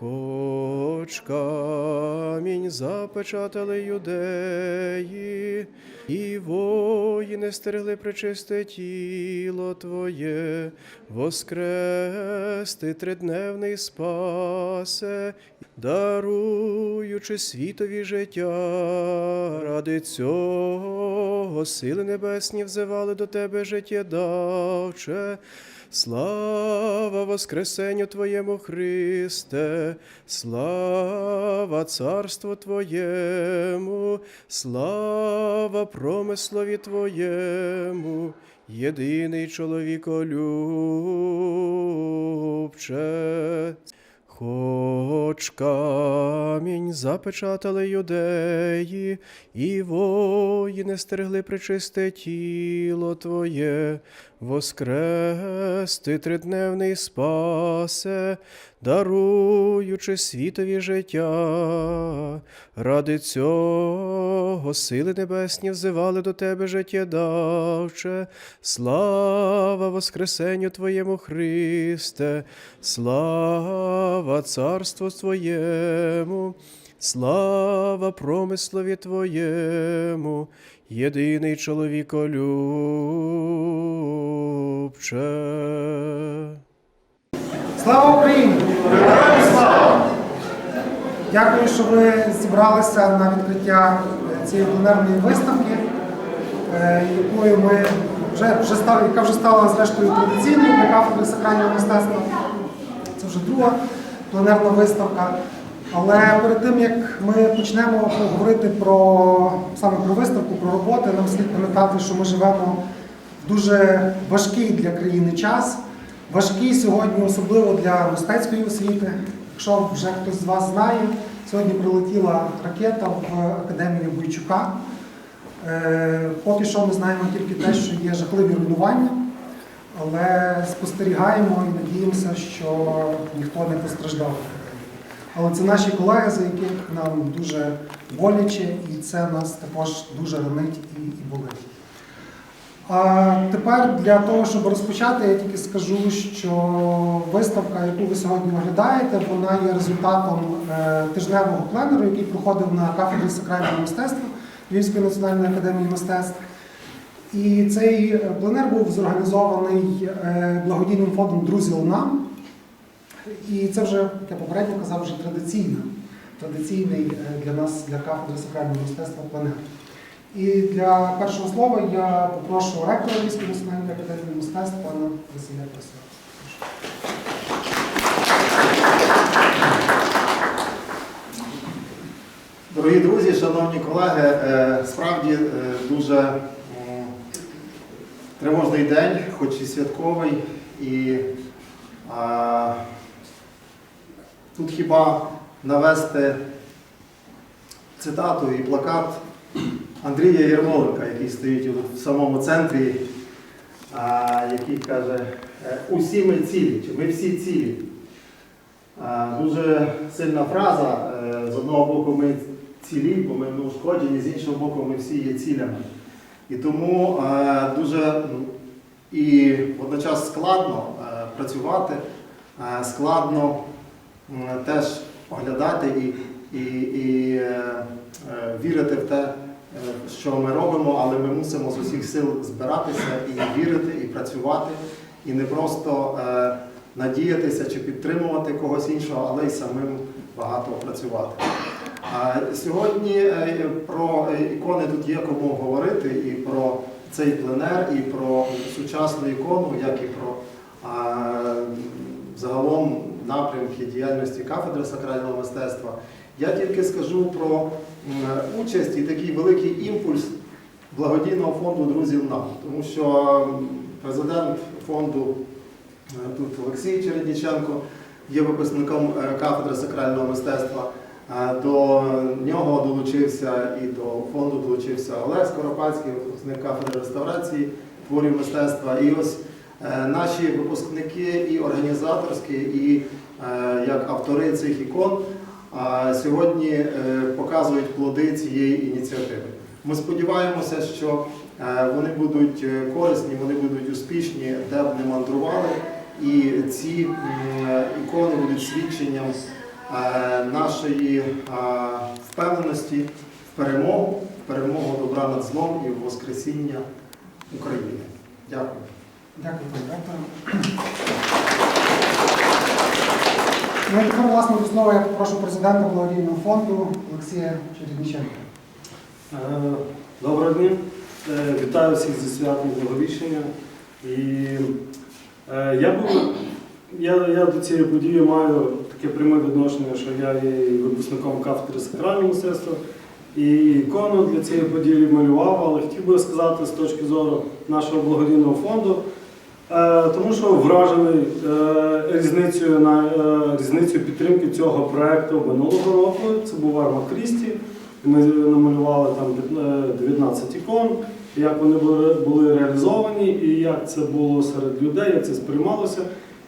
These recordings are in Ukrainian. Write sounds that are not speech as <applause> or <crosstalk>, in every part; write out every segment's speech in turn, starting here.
Хоч камінь запечатали юдеї, і воїни стерегли причисте тіло Твоє, воскрести тридневний спасе, даруючи світові життя. Ради цього сили небесні взивали до Тебе життєдавче. Слава Воскресенню Твоєму Христе, слава Царству Твоєму, слава промислові Твоєму, єдиний чоловіколюбче. Хоч камінь запечатали юдеї, і воїни стерегли причисте тіло Твоє, воскрести тридневний спасе, даруючи світові життя. Ради цього сили небесні взивали до Тебе життєдавче, слава Воскресенню Твоєму Христе, слава Царству Твоєму, слава промислові Твоєму, єдиний чоловіколюбче. Слава Україні! Дякую, що ви зібралися на відкриття е, цієї пленерної виставки, е, якою ми вже, вже стали, яка вже стала зрештою традиційною для кафедри сакрального мистецтва. Це вже друга пленерна виставка. Але перед тим як ми почнемо говорити про саме про виставку, про роботи, нам слід пам'ятати, що ми живемо в дуже важкий для країни час. Важкий сьогодні, особливо для мистецької освіти. Якщо вже хтось з вас знає, сьогодні прилетіла ракета в академію Бойчука. Е, Поки що ми знаємо тільки те, що є жахливі руйнування, але спостерігаємо і надіємося, що ніхто не постраждав. Але це наші колеги, за яких нам дуже боляче, і це нас також дуже ранить і, і болить. А тепер для того, щоб розпочати, я тільки скажу, що виставка, яку ви сьогодні оглядаєте, вона є результатом е, тижневого пленеру, який проходив на кафедрі сакрального мистецтва Львівської національної академії мистецтв. І цей е, пленер був зорганізований е, благодійним фондом Друзі нам. І це вже, як я попередньо казав, вже традиційна, традиційний для нас, для кафедри сакрального мистецтва пленер. І для першого слова я попрошу ректора Львівської національної академії мистецтв пана Василя Красова. Дорогі друзі, шановні колеги, е, справді е, дуже тривожний день, хоч і святковий. І а, тут хіба навести цитату і плакат Андрія Єрмоленка, який стоїть в самому центрі, який каже, е, усі ми цілі, чи ми всі цілі. Дуже сильна фраза. Е, З одного боку, ми цілі, бо ми не ушкоджені, з іншого боку, ми всі є цілями. І тому дуже і водночас складно працювати, складно теж оглядати і, і, і е, вірити в те, що ми робимо, але ми мусимо з усіх сил збиратися і вірити, і працювати, і не просто е, надіятися чи підтримувати когось іншого, але й самим багато працювати. Сьогодні е, про е, ікони тут є кому говорити і про цей пленер, і про сучасну ікону, як і про загалом напрямки діяльності кафедри сакрального мистецтва. Я тільки скажу про участь і такий великий імпульс благодійного фонду Друзів нам, тому що президент фонду е, тут Олексій Чередніченко є випускником е, кафедри сакрального мистецтва. Е, До нього долучився і до фонду долучився Олег Скоропадський, випускник кафедри реставрації творів мистецтва. І ось наші випускники і організаторські, і як автори цих ікон е, сьогодні е, показують плоди цієї ініціативи. Ми сподіваємося, що е, вони будуть е, корисні, вони будуть успішні, де б не мандрували. І ці ікони будуть свідченням нашої впевненості в перемогу, в перемогу добра над злом і в Воскресіння України. Дякую. Дякую, ректоре. Ну і тепер, власне, до слова я попрошу президента благодійного фонду Олексія Чередніченка. Е, Доброго дня. Е, Вітаю всіх зі святом Благовіщення. І е, я, був, я, я до цієї події маю таке пряме відношення, що я є випускником кафедри сакрального мистецтва і ікону для цієї події малював, але хотів би сказати з точки зору нашого благодійного фонду, тому що вражений е, різницею, на, е, різницею підтримки цього проекту минулого року. Це був Арма Крісті. Ми намалювали там е, 19 ікон, як вони були, реалізовані, і як це було серед людей, як це сприймалося.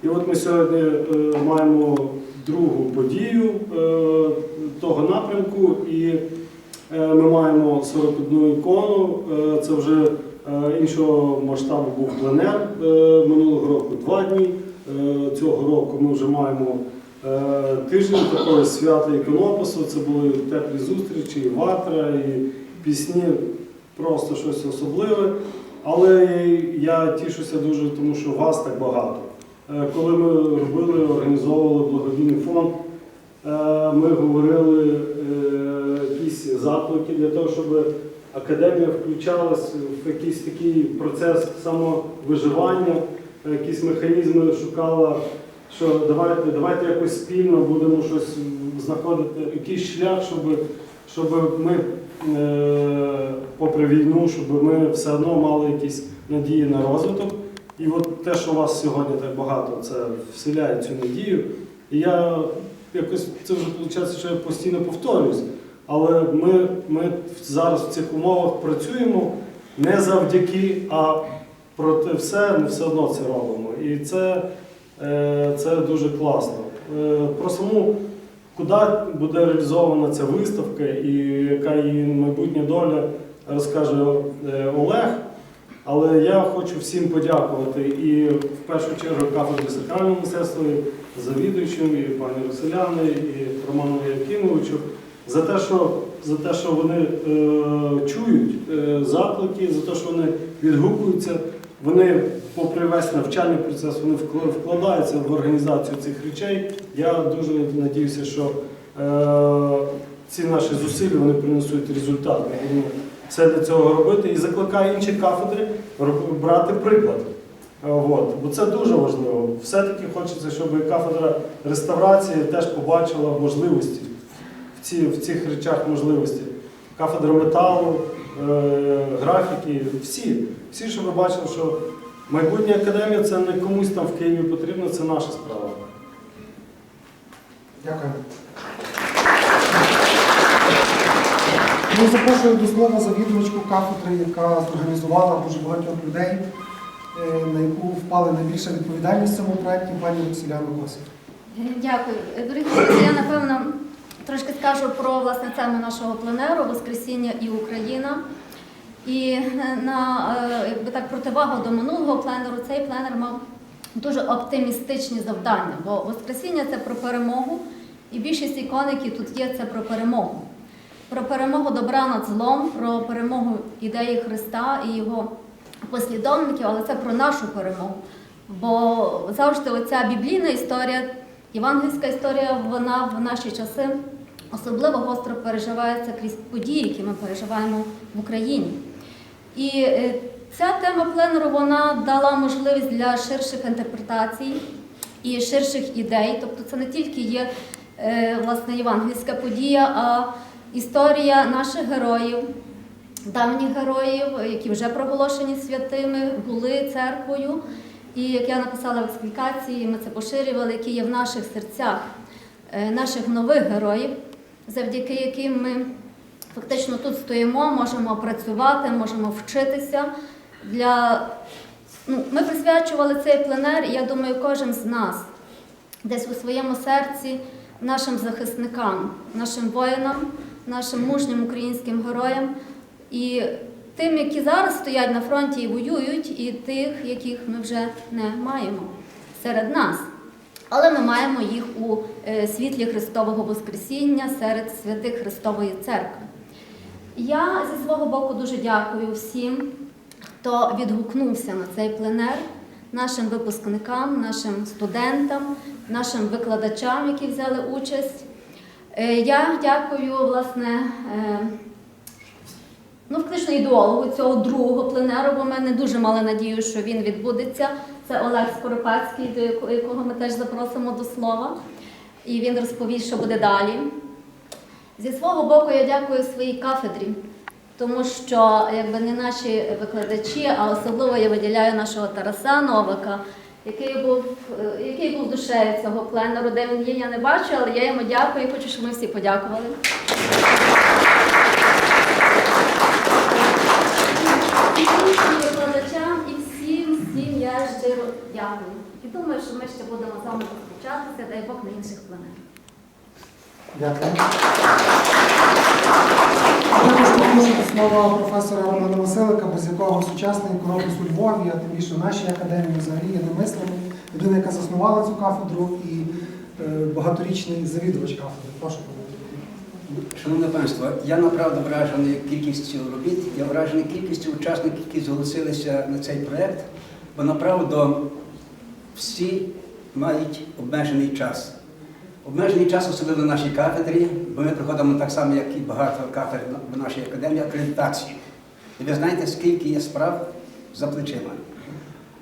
І от ми сьогодні е, маємо другу подію е, того напрямку, і е, ми маємо 41 ікону. Е, це вже е, іншого масштабу був пленер е, минулого року два дні. Е, цього року ми вже маємо Е, Тиждень такого свята іконопису, це були теплі зустрічі, і ватра, і пісні, просто щось особливе. Але я тішуся дуже, тому що вас так багато. Е, Коли ми робили, організовували благодійний фонд, е, ми говорили е, якісь заклики для того, щоб академія включалась в якийсь такий процес самовиживання, якісь механізми шукала що давайте, давайте якось спільно будемо щось знаходити, якийсь шлях, щоб, щоб ми, е, попри війну, щоб ми все одно мали якісь надії на розвиток. І от те, що у вас сьогодні так багато, це вселяє цю надію. І я якось це вже виходить, що я постійно повторююсь. Але ми, ми зараз в цих умовах працюємо не завдяки, а проти все, ми все одно це робимо. І це Е, Це дуже класно. Е, Про саму, куди буде реалізована ця виставка і яка її майбутня доля, розкаже е, Олег. Але я хочу всім подякувати і в першу чергу кафедрі сакрального мистецтва, завідуючим, і пані Росіляни, і Роману Якимовичу за те, що, за те, що вони е, чують е, заклики, за те, що вони відгукуються. Вони, попри весь навчальний процес, вони вкладаються в організацію цих речей. Я дуже надіюся, що е, ці наші зусилля вони принесуть результат. Ми все для цього робити і закликаю інші кафедри брати приклад. Е, От, бо це дуже важливо. Все-таки хочеться, щоб кафедра реставрації теж побачила можливості ці, в цих речах можливості. Кафедра металу, е, графіки, всі. Всі, щоб ви бачили, що майбутня академія це не комусь там в Києві потрібно, це наша справа. Дякую. Ну, запрошую до слова завідувачку кафедри, яка зорганізувала дуже багатьох людей, е, на яку впала найбільша відповідальність в цьому проєкті, пані Роксіляна Косик. Дякую. Дорогі друзі, я напевно трошки скажу про власне тему нашого пленеру Воскресіння і Україна. І е, на е, якби так противагу до минулого пленеру, цей пленер мав дуже оптимістичні завдання, бо Воскресіння це про перемогу, і більшість ікон, які тут є, це про перемогу. Про перемогу добра над злом, про перемогу ідеї Христа і його послідовників, але це про нашу перемогу. Бо завжди оця біблійна історія, євангельська історія, вона в наші часи особливо гостро переживається крізь події, які ми переживаємо в Україні. І е, ця тема пленеру вона дала можливість для ширших інтерпретацій і ширших ідей. Тобто це не тільки є е, власне євангельська подія, а історія наших героїв, давніх героїв, які вже проголошені святими, були церквою. І як я написала в експлікації, ми це поширювали, які є в наших серцях е, наших нових героїв, завдяки яким ми фактично тут стоїмо, можемо працювати, можемо вчитися. Для... Ну, ми присвячували цей пленер, я думаю, кожен з нас десь у своєму серці нашим захисникам, нашим воїнам, нашим мужнім українським героям і тим, які зараз стоять на фронті і воюють, і тих, яких ми вже не маємо серед нас. але ми маємо їх у е, світлі Христового Воскресіння серед святих Христової Церкви. Я зі свого боку дуже дякую всім, хто відгукнувся на цей пленер, нашим випускникам, нашим студентам, нашим викладачам, які взяли участь. Е, Я дякую, власне, е, ну, фактично ідеологу цього другого пленеру, бо ми не дуже мали надію, що він відбудеться. Це Олег Скоропадський, до якого ми теж запросимо до слова. І він розповість, що буде далі. Зі свого боку, я дякую своїй кафедрі, тому що якби не наші викладачі, а особливо я виділяю нашого Тараса Новика, який був, е, який був душею цього пленеру, де він є, я не бачу, але я йому дякую і хочу, щоб ми всі подякували. І всім викладачам, і всім, всім я щиро дякую. І думаю, що ми ще будемо з вами зустрічатися, дай Бог на інших пленерах. Дякую. Також попрошу слова професора Романа Василика, без якого сучасний корпус у Львові, а тим більше в нашій академії взагалі є немислимий. Людина, яка заснувала цю кафедру і е, багаторічний завідувач кафедри. Прошу пане. Шановне панство, я направду вражений кількістю робіт, я вражений кількістю учасників, які зголосилися на цей проєкт, бо направду всі мають обмежений час. Обмежений час, особливо на нашій кафедрі, бо ми проходимо так само, як і багато кафедр в нашій академії, акредитацію. І ви знаєте, скільки є справ за плечима.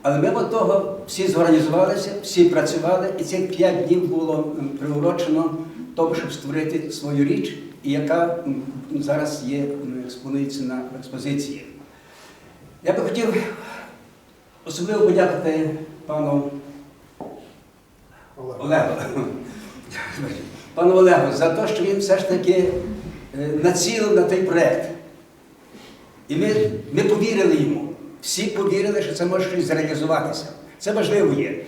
Але мимо того всі зорганізувалися, всі працювали, і цих п'ять днів було приурочено тому, щоб створити свою річ, яка зараз є експонується на експозиції. Я би хотів особливо подякувати пану Олегу. Пану Олегу за те, що він все ж таки е, націлив на той проєкт. І ми, ми повірили йому. Всі повірили, що це може щось зреалізуватися. Це важливо є.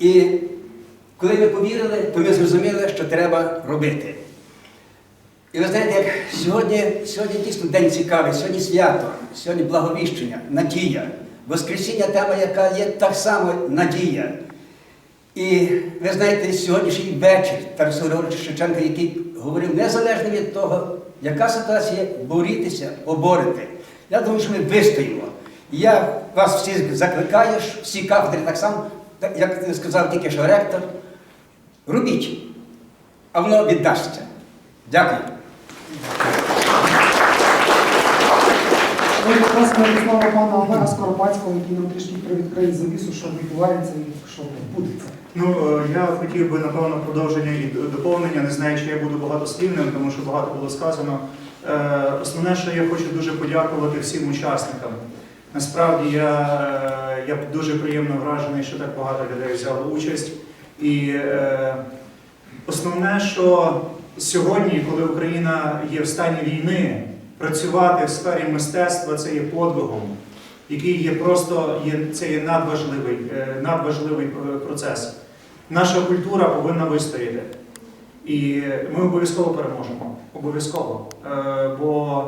І коли ми повірили, то ми зрозуміли, що треба робити. І ви знаєте, як сьогодні, сьогодні дійсно день цікавий, сьогодні свято, сьогодні благовіщення, надія. Воскресіння тема, яка є так само надія. І ви знаєте, сьогоднішній вечір Тараса Григоровича Шевченка, який говорив незалежно від того, яка ситуація, борітеся, оборити. Я думаю, що ми вистоїмо. Я вас всіх закликаю, всі кафедри так само, як сказав тільки що ректор, робіть, а воно віддасться. Дякую. Ви якраз слова пана Олега Скоропадського, який нам трішки привідкриє завісу, що відбувається і що відбудеться. Ну, е, я хотів би, напевно, продовження і доповнення, не знаю, чи я буду багатослівним, тому що багато було сказано. Е, Основне, що я хочу дуже подякувати всім учасникам. Насправді я, е, я дуже приємно вражений, що так багато людей взяло участь. І основне, що сьогодні, коли Україна є в стані війни, працювати в сфері мистецтва це є подвигом, який є просто є, це є надважливий, е, надважливий е, процес. Наша культура повинна вистояти. І ми обов'язково переможемо. Обов'язково. Е, Бо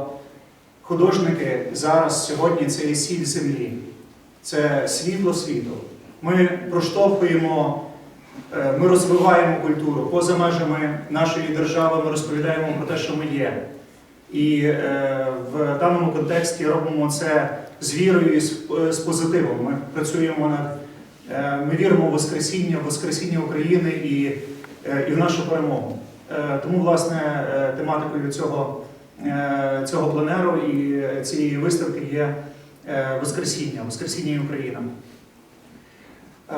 художники зараз сьогодні це є сіль землі, це світло світу. Ми проштовхуємо, ми розвиваємо культуру поза межами нашої держави. Ми розповідаємо про те, що ми є. І е, в даному контексті робимо це з вірою і з, з позитивом. Ми працюємо над е, ми віримо в Воскресіння, в Воскресіння України і, е, і в нашу перемогу. Е, тому, власне, е, тематикою цього, е, цього пленеру і цієї виставки є е, Воскресіння, Воскресіння і Україна. Е,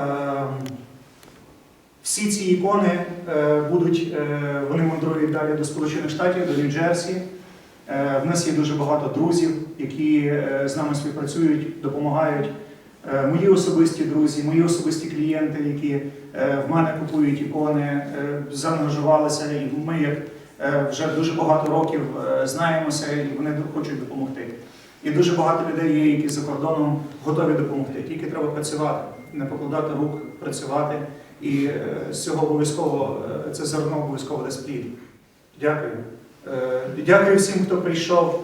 всі ці ікони е, будуть, е, вони мандрують далі до Сполучених Штатів, до Нью-Джерсі. Е, В нас є дуже багато друзів, які е, з нами співпрацюють, допомагають. Е, Мої особисті друзі, мої особисті клієнти, які в мене купують ікони, заангажувалися, і ми як вже дуже багато років знаємося, і вони хочуть допомогти. І дуже багато людей є, які за кордоном готові допомогти. Тільки треба працювати, не покладати рук, працювати. І з цього обов'язково це зерно обов'язково дасть плід. Дякую. Е, Дякую всім, хто прийшов.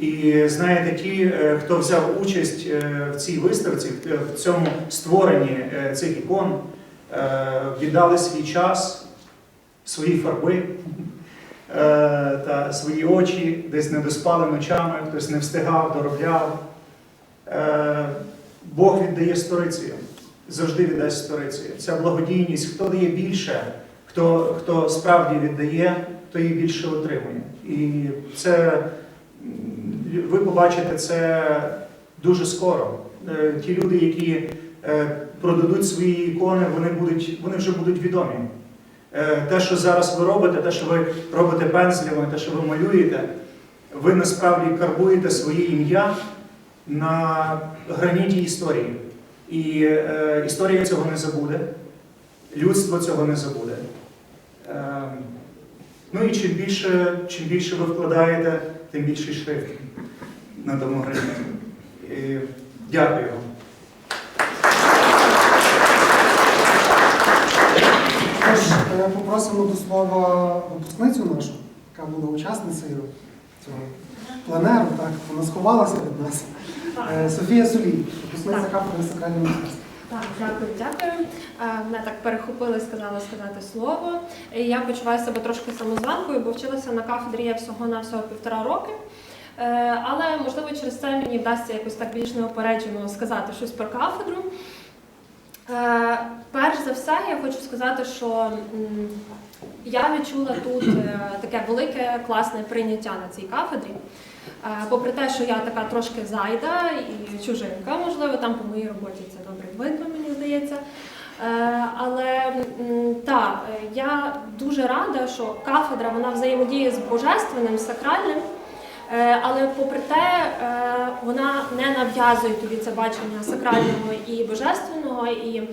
І знаєте, ті, е, хто взяв участь е, в цій виставці, в- цьому створенні цих ікон, віддали свій час, свої фарби <laughs> та свої очі, десь не доспали ночами, хтось не встигав, доробляв. Бог віддає сторицею, завжди віддасть сторицею. Ця благодійність, хто дає більше, хто, хто справді віддає, той і більше отримує. І це ви побачите це дуже скоро. Е, Ті люди, які е, продадуть свої ікони, вони, будуть, вони вже будуть відомі. Е, Те, що зараз ви робите, те, що ви робите пензлями, те, що ви малюєте, ви насправді карбуєте своє ім'я на граніті історії. І е, історія цього не забуде, людство цього не забуде. Е, ну і чим більше, чим більше ви вкладаєте, тим більший шрифт на тому граніті. І дякую вам. Тож попросимо до слова випускницю нашу, яка була учасницею цього пленеру, так, вона сховалася від нас. Е, Софія Солій, випускниця кафедри сакрального мистецтва. Так, дякую, дякую. Е, Мене так перехопили, сказали сказати слово. І я почуваю себе трошки самозванкою, бо вчилася на кафедрі я всього на всього півтора роки. Е, Але можливо через це мені вдасться якось так більш неопереджено сказати щось про кафедру. Е, Перш за все, я хочу сказати, що я відчула тут таке велике класне прийняття на цій кафедрі. Е, Попри те, що я така трошки зайда і чужинка, можливо, там по моїй роботі це добре видно, мені здається. Е, Але м, та, е, я дуже рада, що кафедра вона взаємодіє з божественним, сакральним. Е, Але попри те, вона не нав'язує тобі це бачення сакрального і божественного. І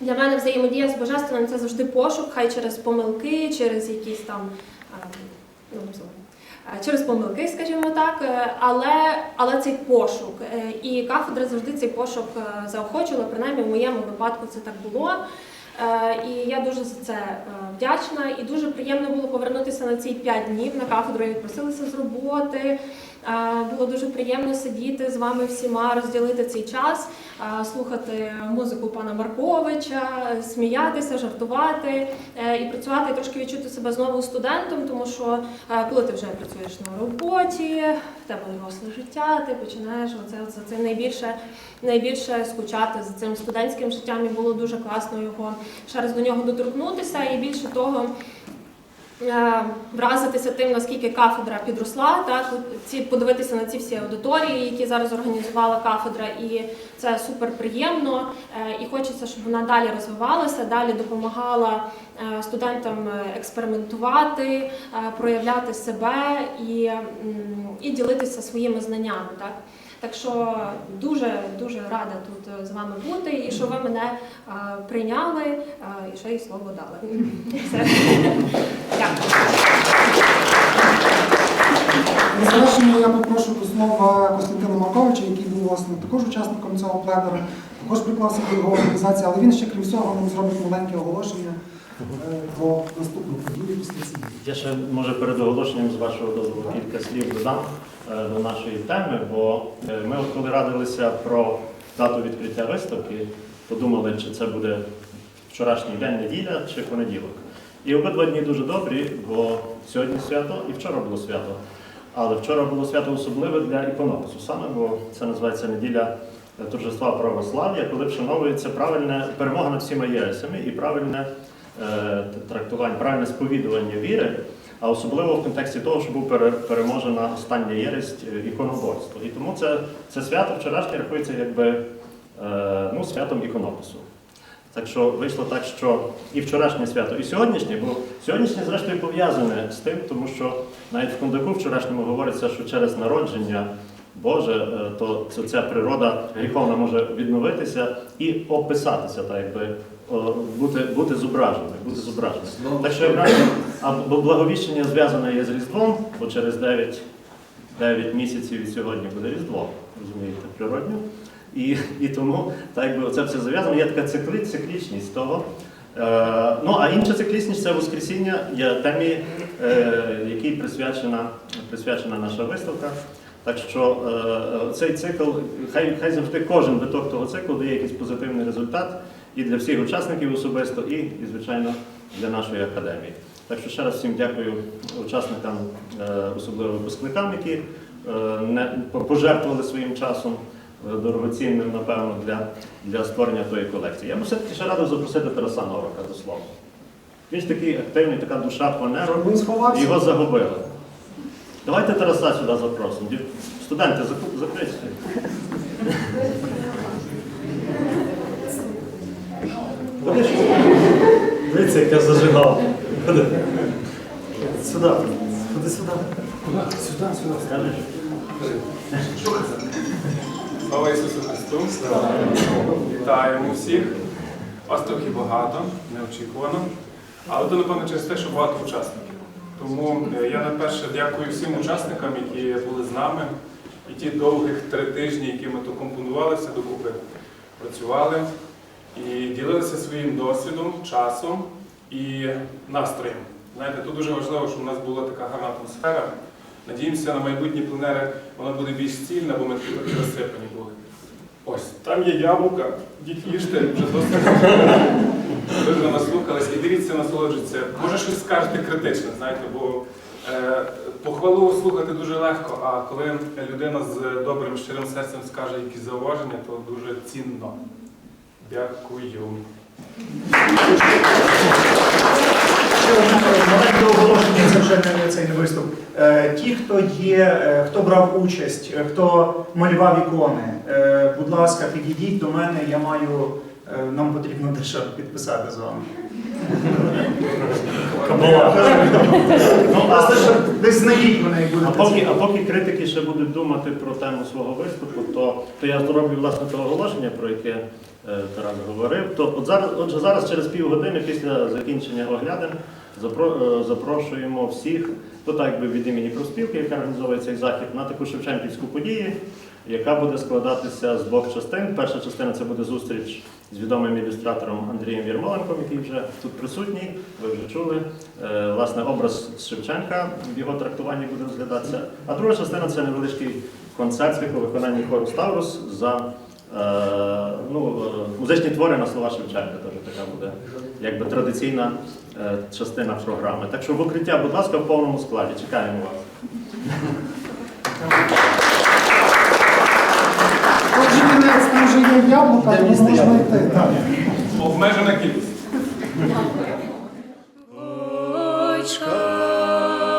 для мене взаємодія з божественним це завжди пошук, хай через помилки, через якісь там ну, через помилки, скажімо так, е, але, але цей пошук. Е, І кафедра завжди цей пошук е, заохочувала, принаймні в моєму випадку це так було. Е, І я дуже за це е, вдячна. І дуже приємно було повернутися на ці п'ять днів на кафедру. Я відпросилася з роботи. Е, Було дуже приємно сидіти з вами всіма, розділити цей час, е, слухати музику пана Марковича, сміятися, жартувати е, і працювати, і трошки відчути себе знову студентом, тому що коли ти вже працюєш на роботі, в тебе доросле життя, ти починаєш оце, оце, це найбільше, найбільше скучати за цим студентським життям, і було дуже класно його ще раз до нього доторкнутися. І більше того, вразитися тим, наскільки кафедра підросла, так ці подивитися на ці всі аудиторії, які зараз організувала кафедра, і це супер приємно. Е, І хочеться, щоб вона далі розвивалася, далі допомагала е, студентам е, експериментувати, е, проявляти себе і, і ділитися своїми знаннями. Так? Так що дуже дуже рада тут е, з вами бути, і що ви мене е, прийняли, е, і ще й слово дали. На завершення я попрошу до слова Костянтина Марковича, який був власне також учасником цього пленеру, також приклався до його організації, але він ще крім всього нам зробить маленьке оголошення про наступну подію після цієї. Я ще може перед оголошенням з вашого дозволу кілька слів додам е, до нашої теми, бо е, ми от коли радилися про дату відкриття виставки, подумали, чи це буде вчорашній день неділя чи понеділок. І обидва дні дуже добрі, бо сьогодні свято і вчора було свято. Але вчора було свято особливе для іконопису саме, бо це називається неділя торжества православ'я, коли вшановується правильне перемога над всіма єресями і правильне е, трактування, правильне сповідування віри, а особливо в контексті того, що був пере- переможена остання єресть е, іконоборство. І тому це, це свято вчорашнє рахується якби е, ну, святом іконопису. Так що вийшло так, що і вчорашнє свято, і сьогоднішнє, бо сьогоднішнє, зрештою, пов'язане з тим, тому що навіть в кондаку вчорашньому говориться, що через народження Боже, то ця природа гріховна може відновитися і описатися, так якби бути, бути зображеною, бути зображеною. Так що якраз а благовіщення зв'язане є з Різдвом, бо через 9, 9 місяців від сьогодні буде Різдво, розумієте, природньо. І, і тому так якби це все зав'язано, є така циклічність того. Е, ну, а інша циклічність це Воскресіння є темі, е, якій присвячена, присвячена наша виставка. Так що е, цей цикл, хай, хай завжди кожен виток того циклу дає якийсь позитивний результат і для всіх учасників особисто, і, і звичайно, для нашої академії. Так що ще раз всім дякую учасникам, е, особливо випускникам, які е, не пожертвували своїм часом е, дорогоцінним, напевно, для, для створення тої колекції. Я б все-таки ще радив запросити Тараса Новака до слова. Він ж такий активний, така душа планеру, Він його загубили. Давайте Тараса сюди запросимо. Студенти, заку- закричте. Ходи, що? Дивіться, як я зажигав. Ходи. Сюди. Ходи сюди. Сюди, сюди. Скажеш. Слава Ісусу Христу! Вітаємо всіх. Вас трохи багато, неочікувано. Але то, напевно, через те, що багато учасників. Тому е, я найперше дякую всім учасникам, які були з нами. І ті довгих три тижні, які ми тут компонувалися докупи, працювали і ділилися своїм досвідом, часом і настроєм. Знаєте, тут дуже важливо, щоб у нас була така гарна атмосфера. Надіємося, на майбутні пленери вона буде більш цільна, бо ми такі розсипані були. Ось, там є яблука, діть їжте, вже досить. Ви вже наслухались і дивіться, насолоджуйтеся. Може щось скажете критичне, знаєте, бо е, похвалу слухати дуже легко, а коли людина з добрим щирим серцем скаже якісь зауваження, то дуже цінно. Дякую. Маленьке оголошення, це вже не цей не виступ. Е, Ті, хто є, е, хто брав участь, е, хто малював ікони, будь ласка, підійдіть до мене, я маю, нам потрібно дещо підписати з вами. Ну, а, десь знайдіть мене і а, поки, а поки критики ще будуть думати про тему свого виступу, то, то я зроблю власне те оголошення, про яке Тарас говорив. То от зараз, отже, зараз через півгодини після закінчення оглядин запро, е, запрошуємо всіх, то так якби від імені профспілки, яка організовує цей захід, на таку Шевченківську подію, яка буде складатися з двох частин. Перша частина це буде зустріч з відомим ілюстратором Андрієм Єрмоленком, який вже тут присутній, ви вже чули. Е, Власне, образ Шевченка в його трактуванні буде розглядатися. А друга частина це невеличкий концерт у виконанні хору Ставрус за е, ну, е, музичні твори на слова Шевченка. Теж така буде якби традиційна е, частина програми. Так що в укриття, будь ласка, в повному складі. Чекаємо вас. Отже, кінець, там вже є яблука, тому можна йти. Так. Обмежена кількість. очками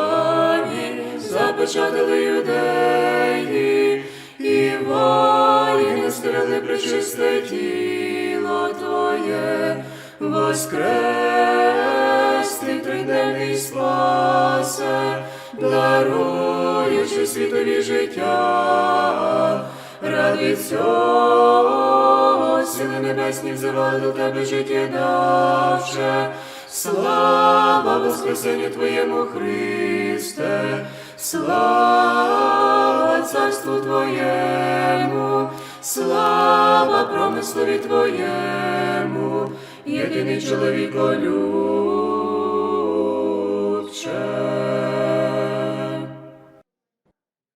запечатали юдеї, причисте тіло Твоє, воскрес ти триденний спасе, даруючи світові життя. Ради цього сили небесні взивали до тебе життя давче. Слава Воскресенню Твоєму Христе, слава Царству Твоєму, слава промислові Твоєму, єдиний чоловіко любче.